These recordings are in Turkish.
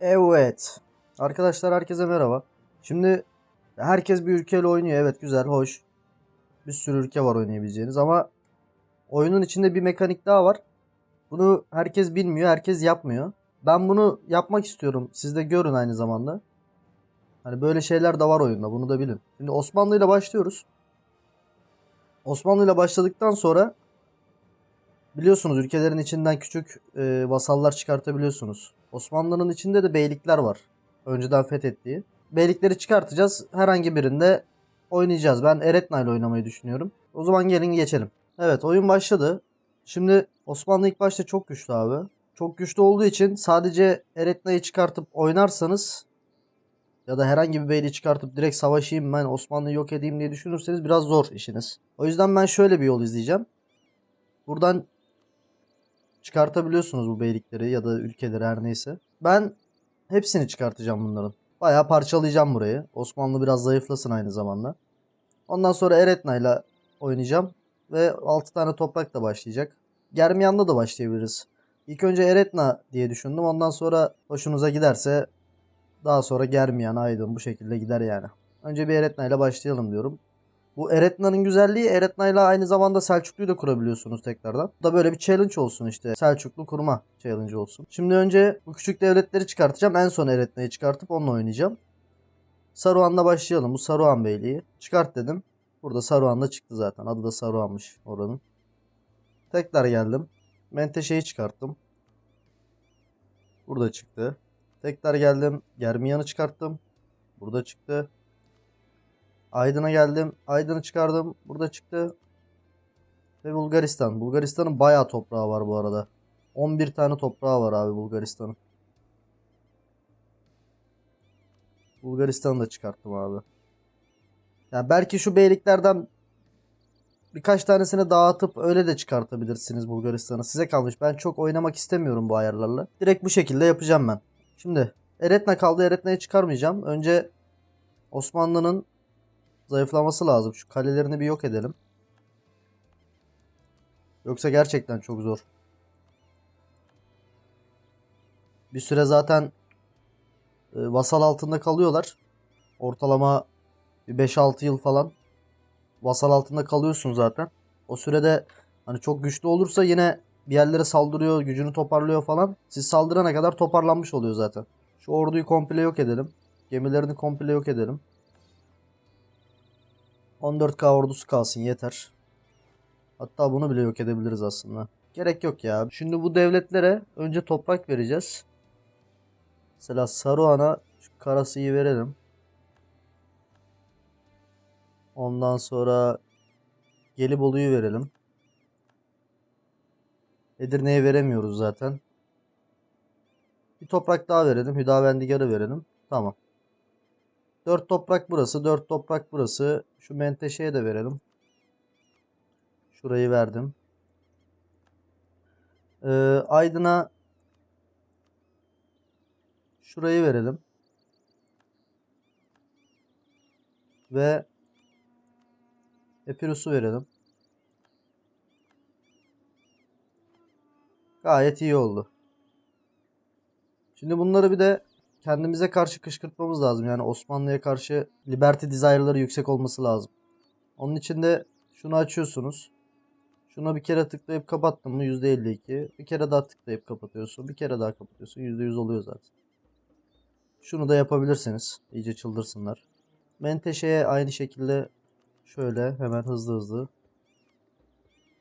Evet. Arkadaşlar herkese merhaba. Şimdi herkes bir ülkeyle oynuyor. Evet güzel, hoş. Bir sürü ülke var oynayabileceğiniz ama oyunun içinde bir mekanik daha var. Bunu herkes bilmiyor, herkes yapmıyor. Ben bunu yapmak istiyorum. Siz de görün aynı zamanda. Hani böyle şeyler de var oyunda. Bunu da bilin. Şimdi Osmanlı ile başlıyoruz. Osmanlı ile başladıktan sonra biliyorsunuz ülkelerin içinden küçük e, vasallar çıkartabiliyorsunuz. Osmanlı'nın içinde de beylikler var. Önceden fethettiği. Beylikleri çıkartacağız. Herhangi birinde oynayacağız. Ben Eretna ile oynamayı düşünüyorum. O zaman gelin geçelim. Evet oyun başladı. Şimdi Osmanlı ilk başta çok güçlü abi. Çok güçlü olduğu için sadece Eretna'yı çıkartıp oynarsanız ya da herhangi bir beyliği çıkartıp direkt savaşayım ben Osmanlı'yı yok edeyim diye düşünürseniz biraz zor işiniz. O yüzden ben şöyle bir yol izleyeceğim. Buradan çıkartabiliyorsunuz bu beylikleri ya da ülkeleri her neyse. Ben hepsini çıkartacağım bunların. Bayağı parçalayacağım burayı. Osmanlı biraz zayıflasın aynı zamanda. Ondan sonra Eretna ile oynayacağım. Ve 6 tane toprak da başlayacak. Germiyan'da da başlayabiliriz. İlk önce Eretna diye düşündüm. Ondan sonra hoşunuza giderse daha sonra Germiyan, Aydın bu şekilde gider yani. Önce bir Eretna ile başlayalım diyorum. Bu Eretna'nın güzelliği Eretna ile aynı zamanda Selçuklu'yu da kurabiliyorsunuz tekrardan. Bu da böyle bir challenge olsun işte. Selçuklu kurma challenge olsun. Şimdi önce bu küçük devletleri çıkartacağım. En son Eretna'yı çıkartıp onunla oynayacağım. Saruhan'la başlayalım. Bu Saruhan Beyliği. Çıkart dedim. Burada Saruhan da çıktı zaten. Adı da Saruhan'mış oranın. Tekrar geldim. Menteşe'yi çıkarttım. Burada çıktı. Tekrar geldim. Germiyan'ı çıkarttım. Burada çıktı. Aydın'a geldim. Aydın'ı çıkardım. Burada çıktı. Ve Bulgaristan. Bulgaristan'ın bayağı toprağı var bu arada. 11 tane toprağı var abi Bulgaristan'ın. Bulgaristan'ı da çıkarttım abi. Ya belki şu beyliklerden birkaç tanesini dağıtıp öyle de çıkartabilirsiniz Bulgaristan'ı. Size kalmış. Ben çok oynamak istemiyorum bu ayarlarla. Direkt bu şekilde yapacağım ben. Şimdi Eretna kaldı. Eretna'yı çıkarmayacağım. Önce Osmanlı'nın zayıflaması lazım. Şu kalelerini bir yok edelim. Yoksa gerçekten çok zor. Bir süre zaten e, vasal altında kalıyorlar. Ortalama bir 5-6 yıl falan vasal altında kalıyorsun zaten. O sürede hani çok güçlü olursa yine bir yerlere saldırıyor, gücünü toparlıyor falan. Siz saldırana kadar toparlanmış oluyor zaten. Şu orduyu komple yok edelim. Gemilerini komple yok edelim. 14k ordusu kalsın yeter. Hatta bunu bile yok edebiliriz aslında. Gerek yok ya. Şimdi bu devletlere önce toprak vereceğiz. Mesela Saruhan'a Karası'yı verelim. Ondan sonra Gelibolu'yu verelim. Edirne'ye veremiyoruz zaten. Bir toprak daha verelim. Hüdavendigar'ı verelim. Tamam. 4 toprak burası. 4 toprak burası. Şu Menteşe'ye de verelim. Şurayı verdim. Ee, Aydın'a şurayı verelim. Ve Epirus'u verelim. Gayet iyi oldu. Şimdi bunları bir de kendimize karşı kışkırtmamız lazım. Yani Osmanlı'ya karşı liberty desire'ları yüksek olması lazım. Onun için de şunu açıyorsunuz. Şuna bir kere tıklayıp kapattın mı %52. Bir kere daha tıklayıp kapatıyorsun. Bir kere daha kapatıyorsun. %100 oluyor zaten. Şunu da yapabilirsiniz. İyice çıldırsınlar. Menteşe'ye aynı şekilde şöyle hemen hızlı hızlı.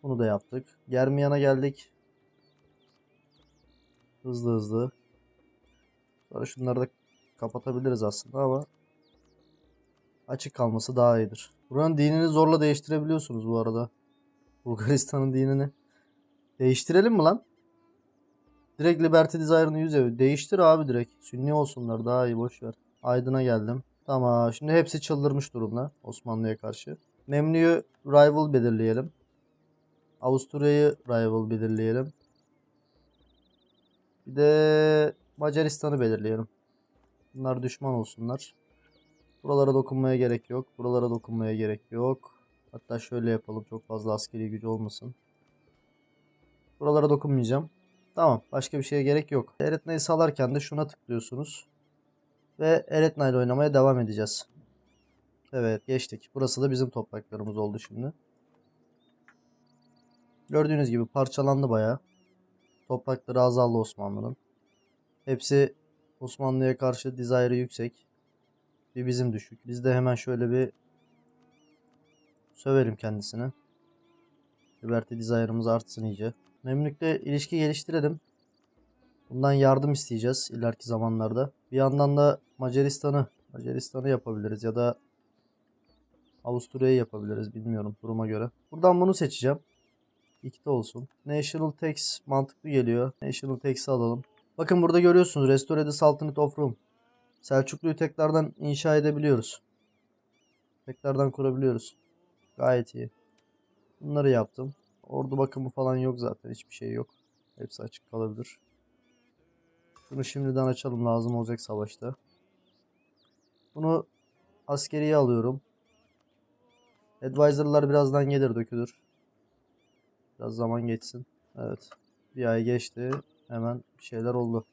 Bunu da yaptık. Germiyan'a geldik. Hızlı hızlı. Sonra şunları da kapatabiliriz aslında ama açık kalması daha iyidir. Buranın dinini zorla değiştirebiliyorsunuz bu arada. Bulgaristan'ın dinini. Değiştirelim mi lan? Direkt Liberty Desire'ını yüze. Değiştir abi direkt. Sünni olsunlar daha iyi boş ver. Aydın'a geldim. Tamam şimdi hepsi çıldırmış durumda Osmanlı'ya karşı. Memlü'yü rival belirleyelim. Avusturya'yı rival belirleyelim. Bir de Macaristan'ı belirleyelim. Bunlar düşman olsunlar. Buralara dokunmaya gerek yok. Buralara dokunmaya gerek yok. Hatta şöyle yapalım. Çok fazla askeri gücü olmasın. Buralara dokunmayacağım. Tamam. Başka bir şeye gerek yok. Eretna'yı salarken de şuna tıklıyorsunuz. Ve Eretna ile oynamaya devam edeceğiz. Evet geçtik. Burası da bizim topraklarımız oldu şimdi. Gördüğünüz gibi parçalandı bayağı. Toprakları azaldı Osmanlı'nın. Hepsi Osmanlı'ya karşı desire'ı yüksek. Bir bizim düşük. Biz de hemen şöyle bir sövelim kendisine. Liberty Desire'ımız artsın iyice. Memlük'le ilişki geliştirelim. Bundan yardım isteyeceğiz ileriki zamanlarda. Bir yandan da Macaristan'ı Macaristan'ı yapabiliriz ya da Avusturya'yı yapabiliriz bilmiyorum duruma göre. Buradan bunu seçeceğim. İki de olsun. National Tax mantıklı geliyor. National Tax'i alalım. Bakın burada görüyorsunuz. Restore the Sultanate of Rome. Selçuklu'yu tekrardan inşa edebiliyoruz. Tekrardan kurabiliyoruz. Gayet iyi. Bunları yaptım. Ordu bakımı falan yok zaten. Hiçbir şey yok. Hepsi açık kalabilir. Bunu şimdiden açalım lazım olacak savaşta. Bunu askeriye alıyorum. Advisor'lar birazdan gelir dökülür. Biraz zaman geçsin. Evet. Bir ay geçti. Hemen bir şeyler oldu.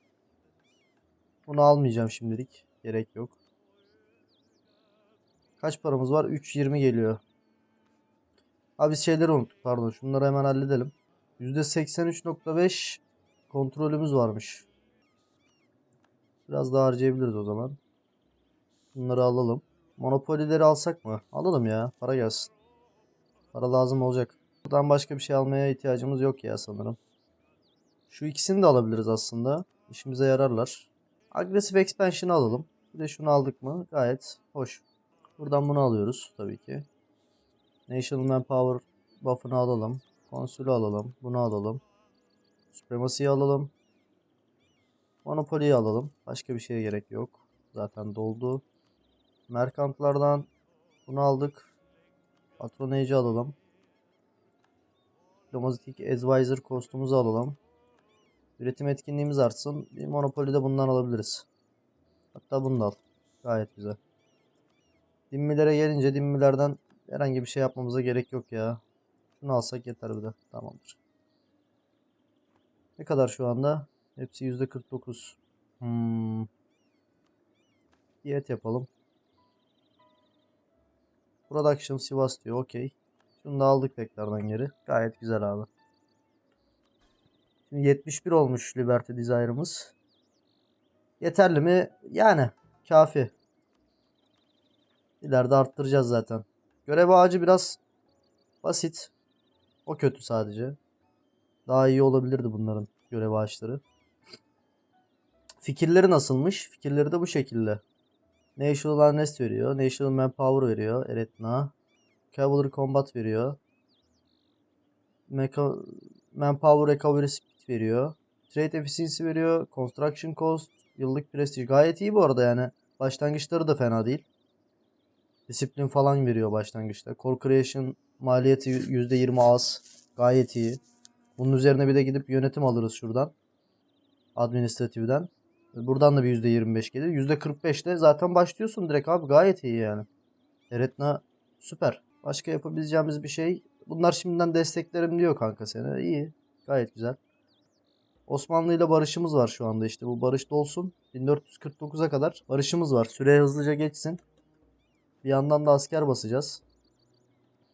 Bunu almayacağım şimdilik. Gerek yok. Kaç paramız var? 3.20 geliyor. Abi biz şeyleri unuttuk pardon. Şunları hemen halledelim. %83.5 kontrolümüz varmış. Biraz daha harcayabiliriz o zaman. Bunları alalım. Monopolileri alsak mı? Alalım ya. Para gelsin. Para lazım olacak. Buradan başka bir şey almaya ihtiyacımız yok ya sanırım. Şu ikisini de alabiliriz aslında. İşimize yararlar. Aggressive Expansion'ı alalım. Bir de şunu aldık mı? Gayet hoş. Buradan bunu alıyoruz tabii ki. National Manpower buff'ını alalım. Konsülü alalım. Bunu alalım. Supremacy'yi alalım. Monopoly'yi alalım. Başka bir şeye gerek yok. Zaten doldu. Merkantlardan bunu aldık. Patronage'i alalım. Diplomatik Advisor kostumuzu alalım. Üretim etkinliğimiz artsın. Bir Monopoly de bundan alabiliriz. Hatta bunu da al. Gayet güzel. Dimmilere gelince dimmilerden herhangi bir şey yapmamıza gerek yok ya. Şunu alsak yeter bir de. Tamamdır. Ne kadar şu anda? Hepsi %49. Hmm. Diyet yapalım. Production Sivas diyor. Okey. Şunu da aldık tekrardan geri. Gayet güzel abi. Şimdi 71 olmuş Liberty Desire'ımız. Yeterli mi? Yani kafi. İleride arttıracağız zaten. Görev ağacı biraz basit. O kötü sadece. Daha iyi olabilirdi bunların görev ağaçları. Fikirleri nasılmış? Fikirleri de bu şekilde. National Arrest veriyor. National Manpower veriyor. Eretna. Cavalry Combat veriyor. Mecha Manpower Recovery Veriyor. Trade Efficiency veriyor. Construction Cost. Yıllık Prestige. Gayet iyi bu arada yani. Başlangıçları da fena değil. Disiplin falan veriyor başlangıçta. Core Creation maliyeti %20 az. Gayet iyi. Bunun üzerine bir de gidip yönetim alırız şuradan. Administratiften. Buradan da bir %25 gelir. %45'te zaten başlıyorsun direkt abi. Gayet iyi yani. Eretna süper. Başka yapabileceğimiz bir şey. Bunlar şimdiden desteklerim diyor kanka seni. İyi. Gayet güzel. Osmanlı ile barışımız var şu anda işte. Bu barış dolsun. 1449'a kadar barışımız var. Süre hızlıca geçsin. Bir yandan da asker basacağız.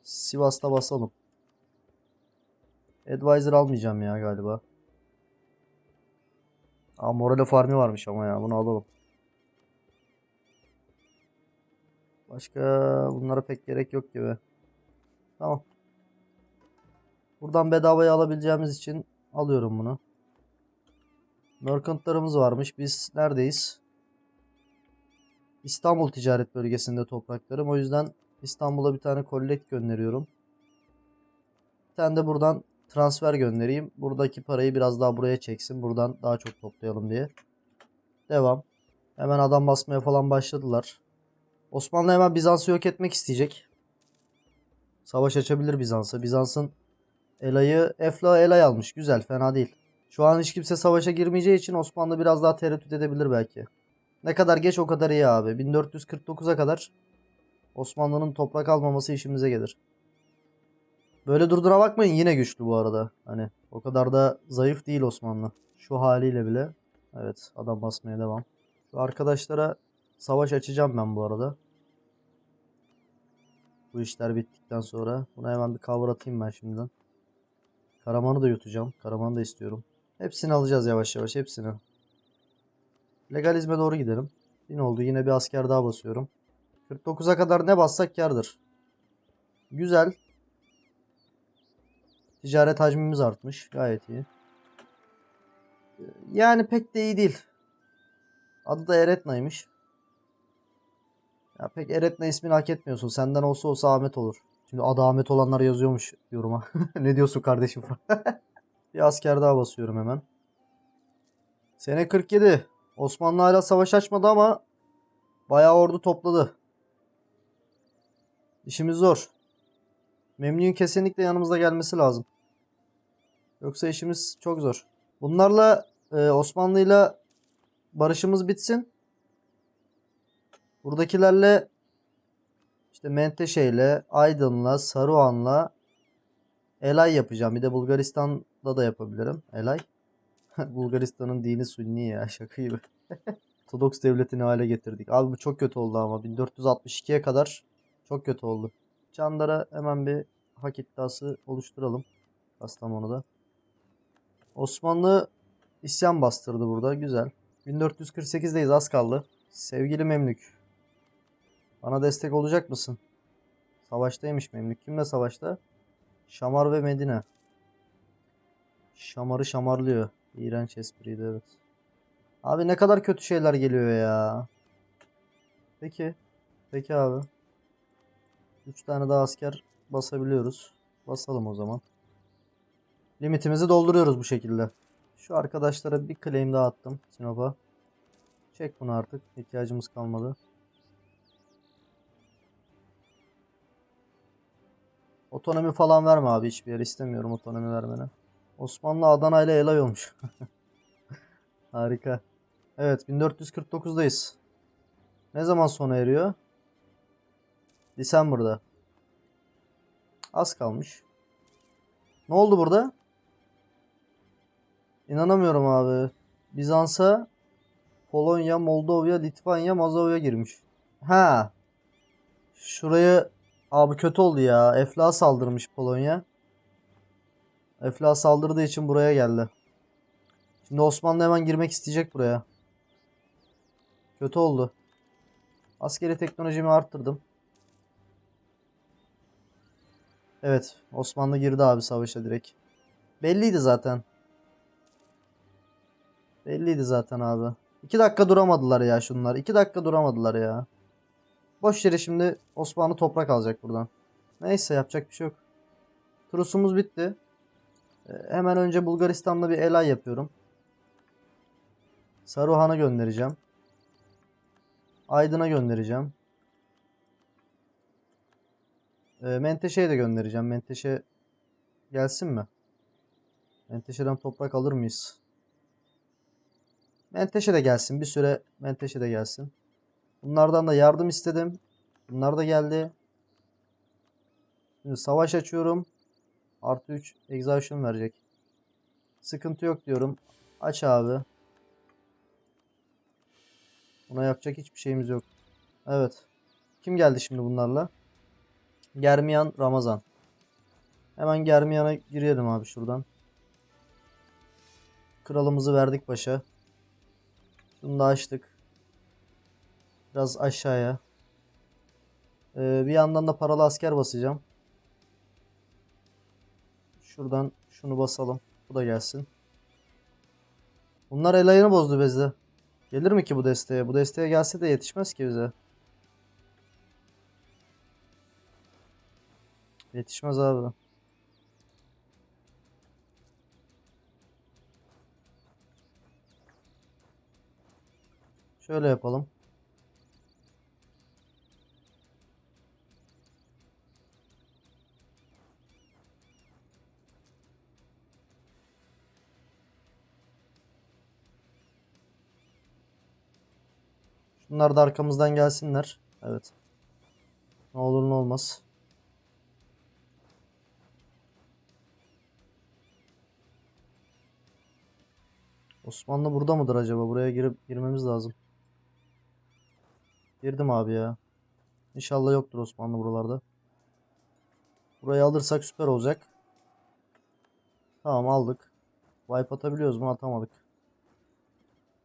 Sivas'ta basalım. Advisor almayacağım ya galiba. Aa Morale Farm'i varmış ama ya. Bunu alalım. Başka bunlara pek gerek yok gibi. Tamam. Buradan bedavaya alabileceğimiz için alıyorum bunu. Merkantlarımız varmış. Biz neredeyiz? İstanbul ticaret bölgesinde topraklarım. O yüzden İstanbul'a bir tane collect gönderiyorum. Bir tane de buradan transfer göndereyim. Buradaki parayı biraz daha buraya çeksin. Buradan daha çok toplayalım diye. Devam. Hemen adam basmaya falan başladılar. Osmanlı hemen Bizans'ı yok etmek isteyecek. Savaş açabilir Bizans'a. Bizans'ın Ela'yı Efla Elay almış. Güzel fena değil. Şu an hiç kimse savaşa girmeyeceği için Osmanlı biraz daha tereddüt edebilir belki. Ne kadar geç o kadar iyi abi. 1449'a kadar Osmanlı'nın toprak almaması işimize gelir. Böyle durduğuna bakmayın yine güçlü bu arada. Hani o kadar da zayıf değil Osmanlı. Şu haliyle bile. Evet adam basmaya devam. Şu arkadaşlara savaş açacağım ben bu arada. Bu işler bittikten sonra. Buna hemen bir cover ben şimdiden. Karaman'ı da yutacağım. Karaman'ı da istiyorum. Hepsini alacağız yavaş yavaş hepsini. Legalizme doğru gidelim. Bin oldu yine bir asker daha basıyorum. 49'a kadar ne bassak kardır. Güzel. Ticaret hacmimiz artmış. Gayet iyi. Yani pek de iyi değil. Adı da Eretna'ymış. Ya pek Eretna ismini hak etmiyorsun. Senden olsa olsa Ahmet olur. Şimdi adı Ahmet olanlar yazıyormuş yoruma. ne diyorsun kardeşim? bir asker daha basıyorum hemen. Sene 47. Osmanlı hala savaş açmadı ama bayağı ordu topladı. İşimiz zor. Memnun kesinlikle yanımızda gelmesi lazım. Yoksa işimiz çok zor. Bunlarla e, Osmanlı'yla barışımız bitsin. Buradakilerle işte Menteşe'yle, Aydın'la, Saruhan'la Elay yapacağım. Bir de Bulgaristan'da da yapabilirim. Elay. Bulgaristan'ın dini Sünni ya şaka gibi. Ortodoks devletini hale getirdik. Abi bu çok kötü oldu ama 1462'ye kadar çok kötü oldu. Canlara hemen bir hak iddiası oluşturalım. Kastamonu'da. Osmanlı isyan bastırdı burada. Güzel. 1448'deyiz az kaldı. Sevgili Memlük. Bana destek olacak mısın? Savaştaymış Memlük. Kimle savaşta? Şamar ve Medine. Şamarı şamarlıyor. İğrenç espriydi evet. Abi ne kadar kötü şeyler geliyor ya. Peki. Peki abi. 3 tane daha asker basabiliyoruz. Basalım o zaman. Limitimizi dolduruyoruz bu şekilde. Şu arkadaşlara bir claim daha attım Sinop'a. Çek bunu artık. İhtiyacımız kalmadı. Otonomi falan verme abi hiçbir yer istemiyorum otonomi vermeni. Osmanlı Adana ile Elay olmuş. Harika. Evet 1449'dayız. Ne zaman sona eriyor? December'da. Az kalmış. Ne oldu burada? İnanamıyorum abi. Bizans'a Polonya, Moldova, Litvanya, Mazovya girmiş. Ha. Şurayı abi kötü oldu ya. Efla saldırmış Polonya. Efla saldırdığı için buraya geldi. Şimdi Osmanlı hemen girmek isteyecek buraya. Kötü oldu. Askeri teknolojimi arttırdım. Evet. Osmanlı girdi abi savaşa direkt. Belliydi zaten. Belliydi zaten abi. 2 dakika duramadılar ya şunlar. 2 dakika duramadılar ya. Boş yere şimdi Osmanlı toprak alacak buradan. Neyse yapacak bir şey yok. Trusumuz bitti. Ee, hemen önce Bulgaristan'la bir elay yapıyorum. Saruhan'a göndereceğim. Aydın'a göndereceğim. Ee, Menteşe'ye de göndereceğim. Menteşe gelsin mi? Menteşe'den toprak alır mıyız? Menteşe de gelsin. Bir süre Menteşe de gelsin. Bunlardan da yardım istedim. Bunlar da geldi. Şimdi savaş açıyorum. Artı 3 exhaustion verecek. Sıkıntı yok diyorum. Aç abi. Buna yapacak hiçbir şeyimiz yok. Evet. Kim geldi şimdi bunlarla? Germiyan Ramazan. Hemen Germiyan'a girelim abi şuradan. Kralımızı verdik başa. Şunu da açtık. Biraz aşağıya. Ee, bir yandan da paralı asker basacağım. Şuradan şunu basalım. Bu da gelsin. Bunlar el ayını bozdu bizde. Gelir mi ki bu desteğe? Bu desteğe gelse de yetişmez ki bize. Yetişmez abi. Şöyle yapalım. Onlar da arkamızdan gelsinler. Evet. Ne olur ne olmaz. Osmanlı burada mıdır acaba? Buraya girip girmemiz lazım. Girdim abi ya. İnşallah yoktur Osmanlı buralarda. Burayı alırsak süper olacak. Tamam aldık. Wipe atabiliyoruz mu? Atamadık.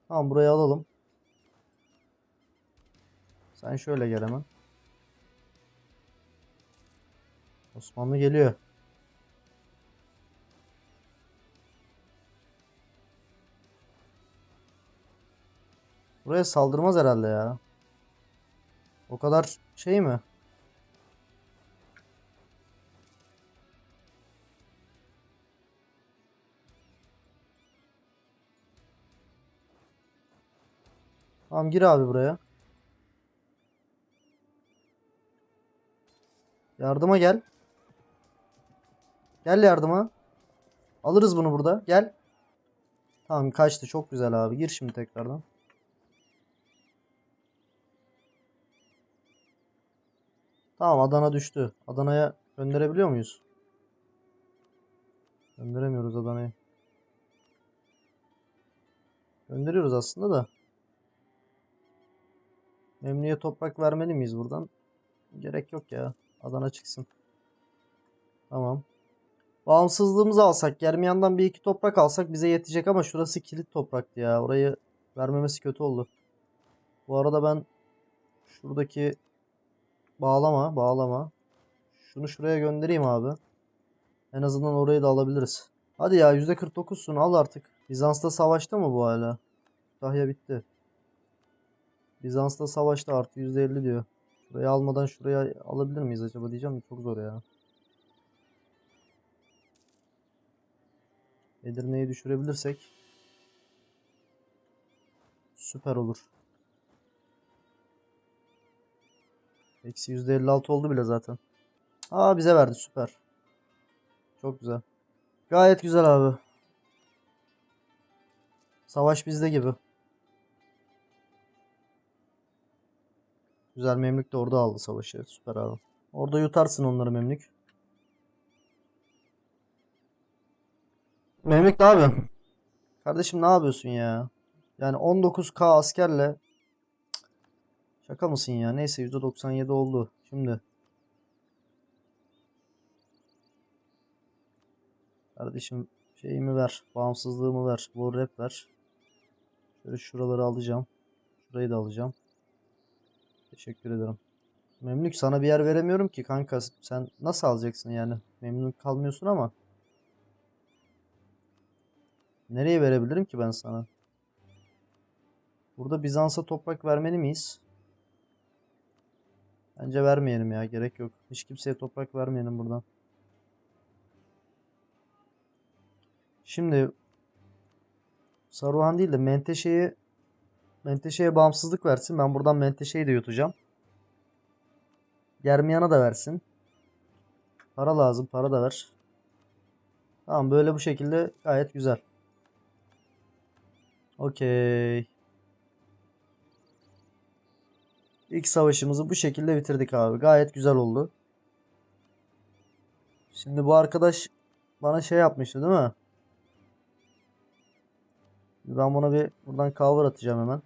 Tamam burayı alalım. Sen şöyle gel hemen. Osmanlı geliyor. Buraya saldırmaz herhalde ya. O kadar şey mi? Tamam gir abi buraya. Yardıma gel. Gel yardıma. Alırız bunu burada. Gel. Tamam kaçtı. Çok güzel abi. Gir şimdi tekrardan. Tamam Adana düştü. Adana'ya gönderebiliyor muyuz? Gönderemiyoruz Adana'ya. Gönderiyoruz aslında da. Memnuniyet toprak vermeli miyiz buradan? Gerek yok ya. Adana çıksın. Tamam. Bağımsızlığımızı alsak, Germiyan'dan bir iki toprak alsak bize yetecek ama şurası kilit topraktı ya. Orayı vermemesi kötü oldu. Bu arada ben şuradaki bağlama, bağlama. Şunu şuraya göndereyim abi. En azından orayı da alabiliriz. Hadi ya %49'sun al artık. Bizans'ta savaşta mı bu hala? Kütahya bitti. Bizans'ta savaşta artı %50 diyor. Şurayı almadan şuraya alabilir miyiz acaba diyeceğim de çok zor ya. Edirne'yi düşürebilirsek süper olur. Eksi %56 oldu bile zaten. Aa bize verdi süper. Çok güzel. Gayet güzel abi. Savaş bizde gibi. Güzel Memlük de orada aldı savaşı. Süper abi. Orada yutarsın onları Memlük. Memlük ne yapıyorsun? Kardeşim ne yapıyorsun ya? Yani 19k askerle. Şaka mısın ya? Neyse %97 oldu. Şimdi Kardeşim şeyimi ver. Bağımsızlığımı ver. War rap ver. Şöyle şuraları alacağım. Şurayı da alacağım. Teşekkür ederim. Memnun sana bir yer veremiyorum ki kanka. Sen nasıl alacaksın yani? Memnun kalmıyorsun ama. Nereye verebilirim ki ben sana? Burada Bizans'a toprak vermeli miyiz? Bence vermeyelim ya. Gerek yok. Hiç kimseye toprak vermeyelim buradan. Şimdi Saruhan değil de Menteşe'ye Menteşe'ye bağımsızlık versin. Ben buradan Menteşe'yi de yutacağım. Germiyan'a da versin. Para lazım. Para da ver. Tamam böyle bu şekilde gayet güzel. Okey. İlk savaşımızı bu şekilde bitirdik abi. Gayet güzel oldu. Şimdi bu arkadaş bana şey yapmıştı değil mi? Ben buna bir buradan cover atacağım hemen.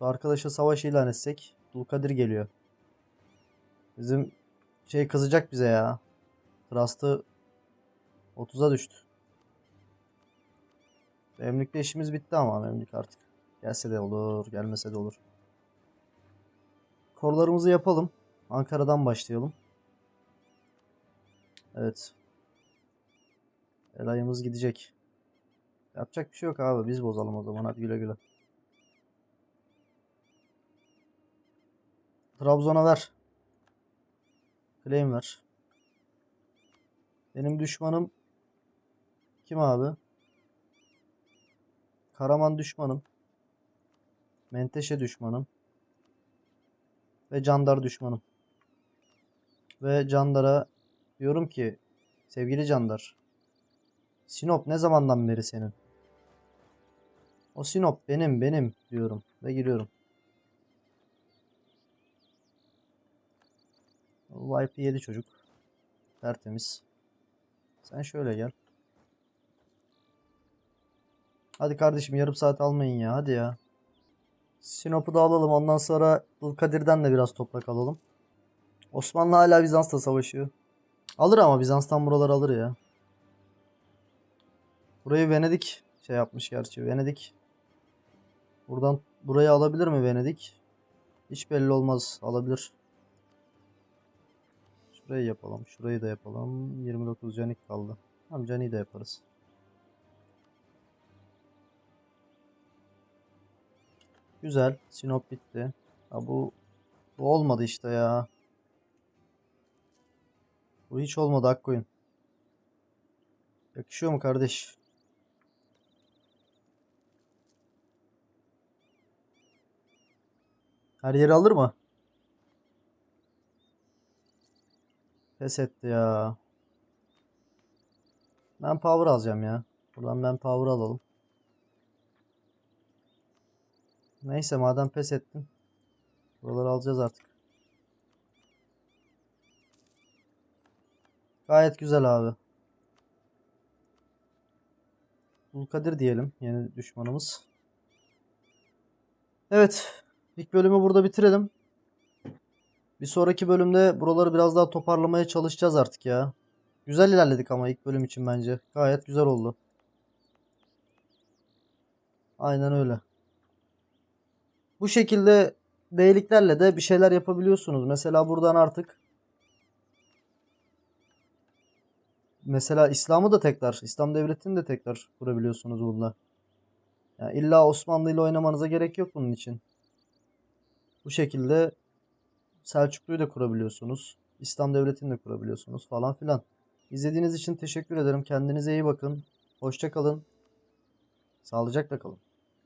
Şu arkadaşa savaş ilan etsek. Dulkadir geliyor. Bizim şey kızacak bize ya. Trust'ı 30'a düştü. Memlükle işimiz bitti ama memlük artık. Gelse de olur, gelmese de olur. Korlarımızı yapalım. Ankara'dan başlayalım. Evet. El ayımız gidecek. Yapacak bir şey yok abi. Biz bozalım o zaman. Hadi güle güle. Trabzon'a ver. Claim ver. Benim düşmanım kim abi? Karaman düşmanım. Menteşe düşmanım. Ve Candar düşmanım. Ve Candar'a diyorum ki sevgili Candar Sinop ne zamandan beri senin? O Sinop benim benim diyorum ve giriyorum. Wipe yedi çocuk. Tertemiz. Sen şöyle gel. Hadi kardeşim yarım saat almayın ya. Hadi ya. Sinop'u da alalım. Ondan sonra Dulkadir'den de biraz toprak alalım. Osmanlı hala Bizans'ta savaşıyor. Alır ama Bizans'tan buraları alır ya. Burayı Venedik şey yapmış gerçi. Venedik. Buradan burayı alabilir mi Venedik? Hiç belli olmaz. Alabilir. Şurayı yapalım. Şurayı da yapalım. 29 canik kaldı. Tamam caniyi de yaparız. Güzel. Sinop bitti. Ha bu, bu olmadı işte ya. Bu hiç olmadı Akkoyun. Yakışıyor mu kardeş? Her yeri alır mı? Pes etti ya. Ben power alacağım ya. Buradan ben power alalım. Neyse madem pes ettin. Buraları alacağız artık. Gayet güzel abi. Dulkadir diyelim yeni düşmanımız. Evet. ilk bölümü burada bitirelim. Bir sonraki bölümde buraları biraz daha toparlamaya çalışacağız artık ya. Güzel ilerledik ama ilk bölüm için bence. Gayet güzel oldu. Aynen öyle. Bu şekilde beyliklerle de bir şeyler yapabiliyorsunuz. Mesela buradan artık mesela İslam'ı da tekrar, İslam devletini de tekrar kurabiliyorsunuz bununla. Yani illa Osmanlı ile oynamanıza gerek yok bunun için. Bu şekilde Selçuklu'yu da kurabiliyorsunuz. İslam devletini de kurabiliyorsunuz falan filan. İzlediğiniz için teşekkür ederim. Kendinize iyi bakın. Hoşça kalın. Sağlıcakla kalın.